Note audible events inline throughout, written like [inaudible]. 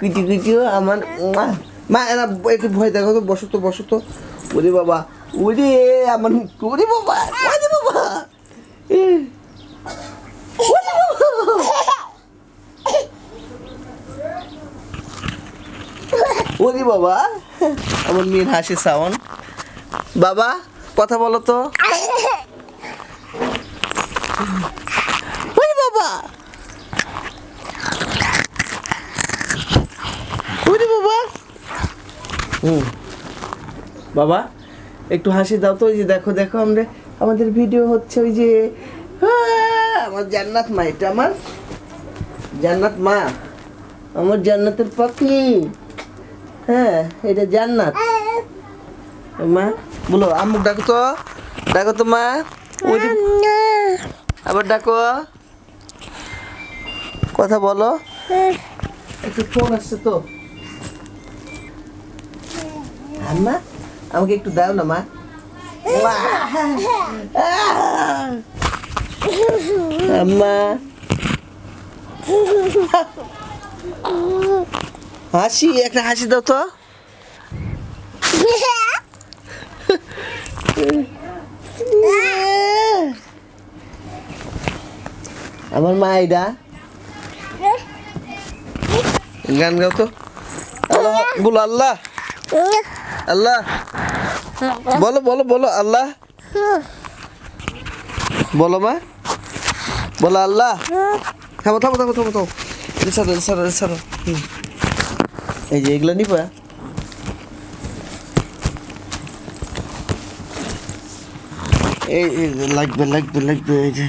কুচু কুচু আমার মা, এরা একটু ভয় দেখো তো, বসো তো বসো তো। ওরে বাবা, ওরে, আমার ওরে বাবা ওরে বাবা। ওরে বাবা, আমার মেয়ের হাসি সাউন্ড। বাবা, কথা বলো তো। ওরে বাবা ওরে বাবা হুম বাবা একটু হাসি দাও তো ওই যে দেখো দেখো আমরা আমাদের ভিডিও হচ্ছে ওই যে আমার জান্নাত মা এটা আমার জান্নাত মা আমার জান্নাতের পাখি। হ্যাঁ এটা জান্নাত। মা বলো আম্মুক ডাকো তো ডাকো তো মা ওই আবার ডাকো। কথা বলো। একটু ফোন আসছে তো। আম্মা আমাকে একটু দাও না মা। [laughs] আম্মা। হাসি একটা হাসি দাও তো। আমার মা এটা গান গাও তো। আল্লাহ বলো আল্লাহ। [laughs] [laughs] আল্লাহ। বলো বলো বলো, আল্লাহ। বলো মা। বলো, আল্লাহ। থামো থামো থামো থামো থামো। এদিকে সরো হুম। এই যে এগুলো নিবা। এই লাগবে লাগবে লাগবে, এই যে।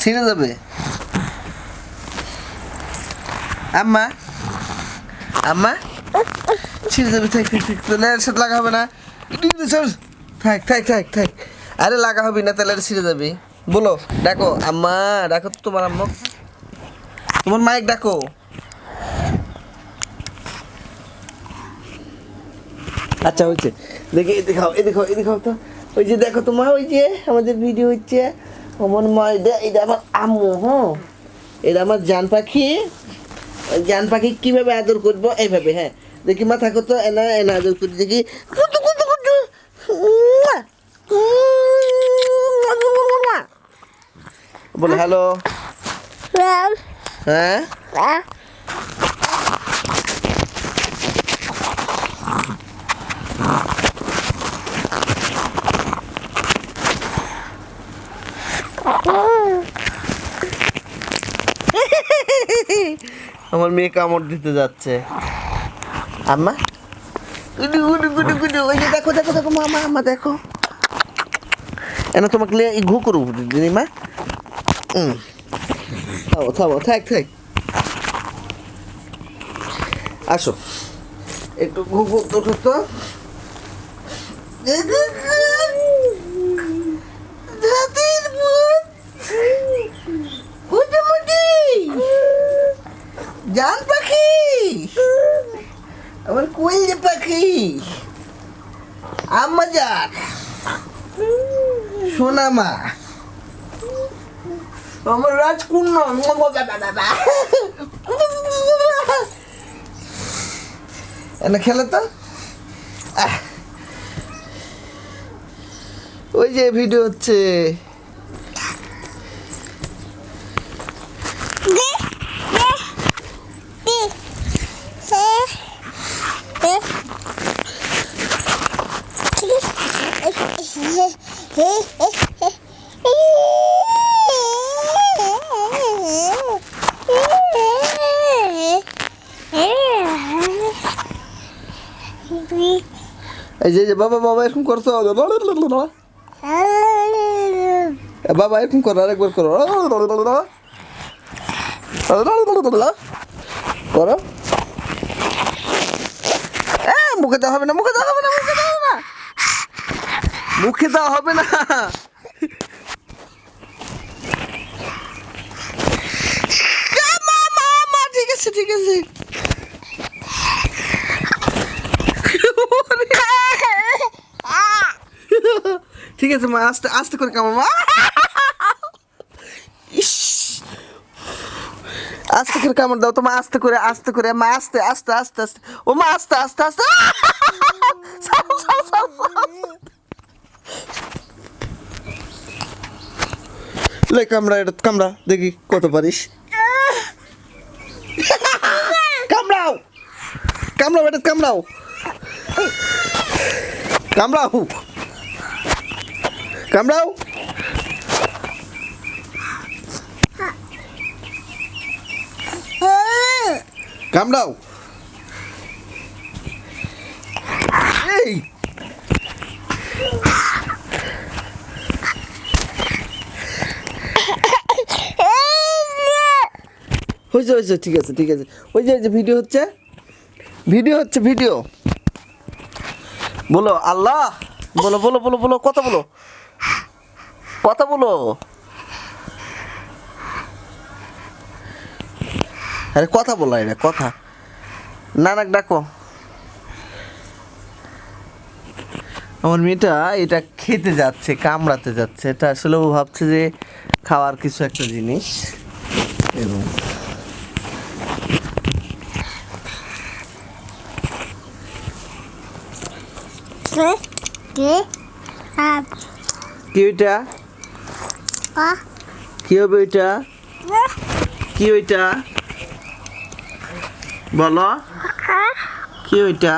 ছিঁড়ে যাবে। আম্মা আম্মা, ছিঁড়ে যাবে, থাক থাক সাথে লাগা হবে না। থাক থাক থাক থাক। আরে লাগা হবে না ছিঁড়ে যাবে। বলো, ডাকো। আম্মা, ডাকো তো তোমার আম্মা। তোমার মাইক ডাকো। আচ্ছা হয়েছে। দেখি, এদিকে এদিকে এদিকে তো। ওই যে দেখো তোমার, ওই যে আমাদের ভিডিও হচ্ছে। আমার ময়দা এটা আমার আম্মু হ্যাঁ? এটা আমার জান পাখি। জান পাখি কীভাবে আদর করব? এইভাবে হ্যাঁ। দেখি মা থাকো তো এনা এনা আদর করি দেখি। বলে হ্যালো হ্যাঁ? আমার মেয়ে কামড় দিতে যাচ্ছে। আম্মা? গুডু গুডু গুডু গুডু। ওই যে দেখো দেখো দেখো, মামা দেখো। তোমাকে লিয়ে ঘু করু মা। থামো থামো, থাক থাক। আসো। একটু ঘু ঘু তো তো তো দাদির মুখ মোটামুটি জান পাখি! আমার কোয়েল পাখি! আম্মা যান! সোনা মা! আমার রাজকুন্ন খেলে তো। ওই যে ভিডিও হচ্ছে এই যে বাবা বাবা, এরকম করতো বাবা, এরকম করো, আরেকবার করো। করো। মুখে দেওয়া হবে না, মুখে দেওয়া হবে না। মুখে দেওয়া হবে না। মা, মা, মা, ঠিক আছে ঠিক আছে। ঠিক আছে মা আস্তে আস্তে করে কামড় মা। আস্তে করে কামড় দাও তোমার আস্তে করে আস্তে করে মা আস্তে আস্তে আস্তে আস্তে। ও মা আস্তে আস্তে আস্তে ছাড়ো, ছাড়ো, ছাড়ো, ছাড়ো। লে কামড়া এটা কামড়া দেখি কত পারিস? কামড়াও কামড়াও এটা কামড়াও কামড়াও কামড়াও কামড়াও এই হয়েছে হয়েছে ঠিক আছে ঠিক আছে। ওই যে যে ভিডিও হচ্ছে। ভিডিও হচ্ছে ভিডিও বলো, আল্লাহ! বলো বলো বলো বলো, কথা বলো। কথা বলো। আরে, কথা বলো, এটা কথা। নানাক ডাকো। আমার মেয়েটা এটা খেতে যাচ্ছে, কামড়াতে যাচ্ছে। এটা আসলে ও ভাবছে যে খাওয়ার কিছু একটা জিনিস। এবং কে ওইটা? কি হবে ওইটা? কি ওইটা? বলো। কি ওইটা?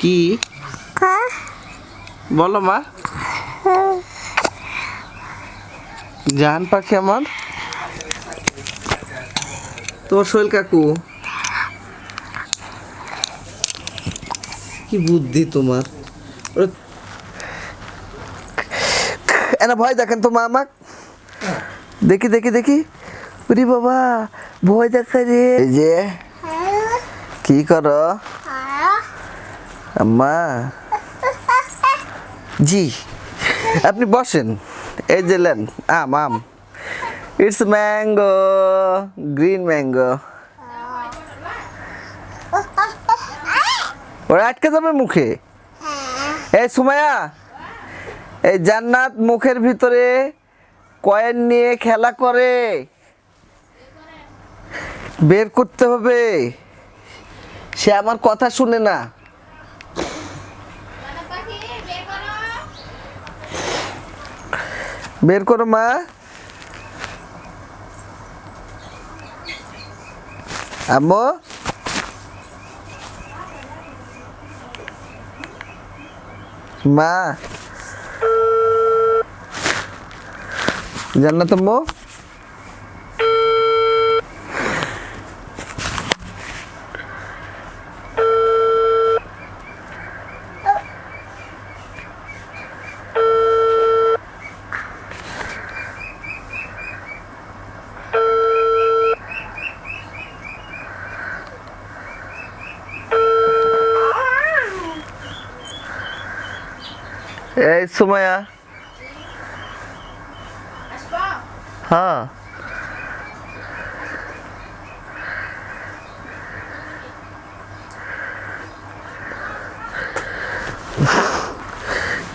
কি? বলো মা। জাহান পাখি আমার। তোমার সোহেল কাকু। কি বুদ্ধি তোমার? এনা ভয় দেখেন তো মা আমাক। দেখি দেখি দেখি। উরি বাবা ভয় দেখা রে। এই যে কি কর? আম্মা। জি আপনি বসেন। এই যে লেন আম আম। ইটস ম্যাঙ্গো গ্রিন ম্যাঙ্গো ওরা আটকে যাবে মুখে? এই সুমায়া এই জান্নাত মুখের ভিতরে কয়েন নিয়ে খেলা করে। বের করতে হবে। সে আমার কথা শুনে না। বের করো মা। আম্মু। মা। জান্নাত আম্মু এই সুমায়া হ্যাঁ।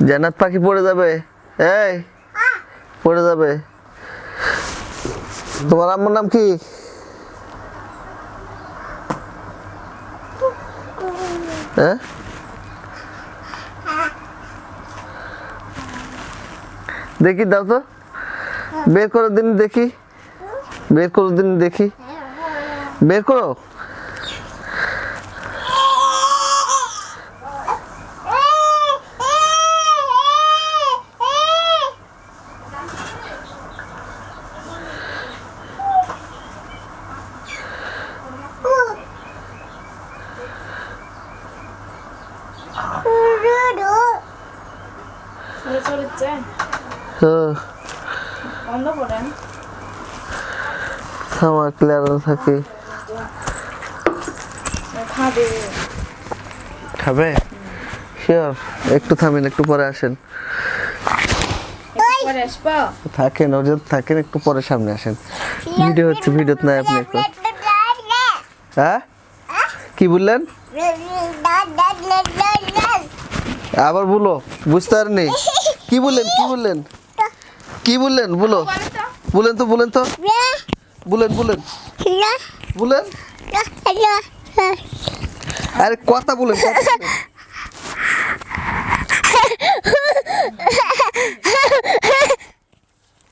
জান্নাত পাখি পড়ে যাবে। এই পড়ে যাবে। তোমার আম্মুর নাম কি? হ্যাঁ? দেখি দাও তো। বের করো দিন দেখি। বের করো দিন দেখি। বের করো। করেন আমার ক্লিয়ার থাকে। খাবে। খাবে? শিওর একটু থামেন একটু পরে আসেন। থাকেন ওদের থাকেন একটু পরে সামনে আসেন। ভিডিও হচ্ছে ভিডিওতে নাই আপনি একটু। হ্যাঁ? কি বললেন? আবার বলো বুঝতে পারিনি কি বললেন কি বললেন? কি বললেন? বলো। বলেন তো বলেন তো। রে বলেন বলেন। রে বলেন। রে রে আরে কথা বলেন।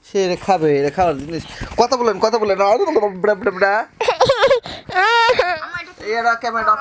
সে এরে খাবে এরে খাওয়ার জিনিস। কথা বলেন কথা বলেন। এরা ক্যামেরা